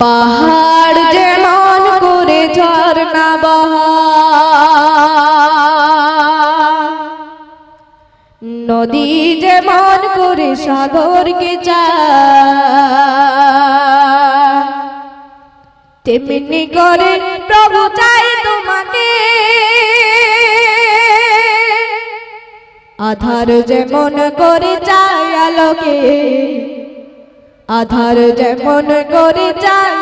পাহাড় যেমন করে ঝর্ণা বহা। নদী যেমন করে সাগরকে চায়। তেমনি করে প্রভু চাই তোমাকে। আধার যেমন করে চাই আলোকে। আধার যেমন করে চাই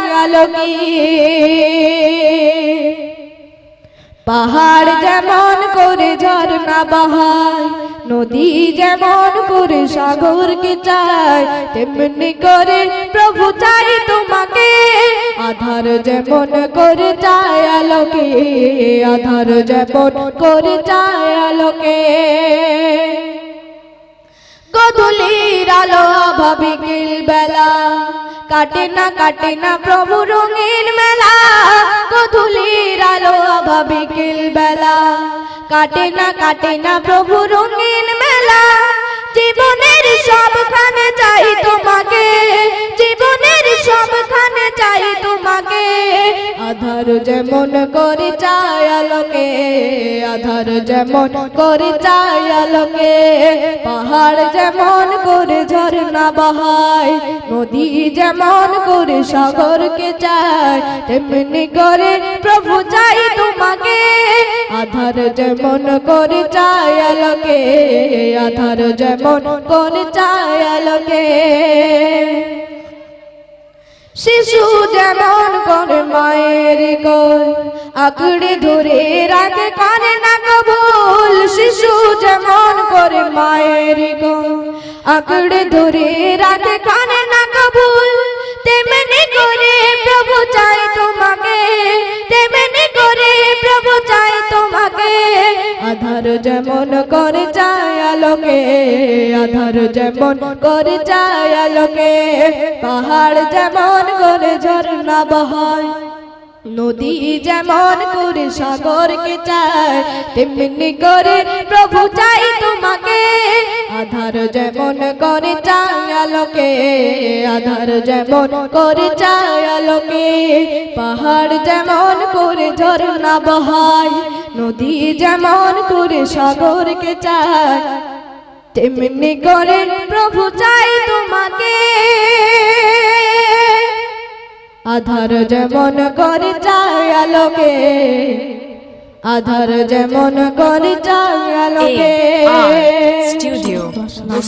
পাহাড় যেমন করে ঝর্ণা বাহায়, নদী যেমন করে সাগরকে চায়, তেমনি করে প্রভু চাই তোমাকে। আধার যেমন করে চায় আলোকে, আধার যেমন করে চায় আলোকে। গধূলির আলো অভাবে গিল বেলা। কাটে না কাটে না প্রভু রঙিন মেলা। গধূলির আলো অভাবে গিল বেলা। কাটে না কাটে না প্রভু রঙিন মেলা। জীবনের সবখানে চাই তোমাকে। জীবনের সবখানে চাই তোমাকে। আধার যেমন করে চায় আলোকে, আধার যেমন করে চায় আলোকে, পাহাড় যেমন করে ঝর্ণা বহায় নদী যেমন করে সাগরকে চায় তেমনি করে প্রভু চাই তোমাকে, আধার যেমন করে চায় আলোকে, আধার যেমন করে চায় আলোকে। শিশু যেমন মায়ের কোল। আঁকড়ে ধরে রাখে কানে না কবুল শিশু যেমন করে মায়ের কোল। আঁকড়ে ধরে রাখে কানে করে যায় আলোকে, আধার যেমন করে চায় আলোকে, পাহাড় যেমন করে ঝর্ণা বহায়, নদী যেমন করে সাগরকে চায়, তেমনি করে প্রভু চাই তোমাকে, আধার যেমন করে আলোকে, আধার যেমন করে চায় আলোকে, পাহাড় যেমন করে ঝর্ণা বহায়, নদী যেমন করে সাগরকে চায়, তেমনি করে প্রভু চাই তোমাকে। আধার যেমন করে চাই আলোকে, আধার যেমন করে চাই আলোকে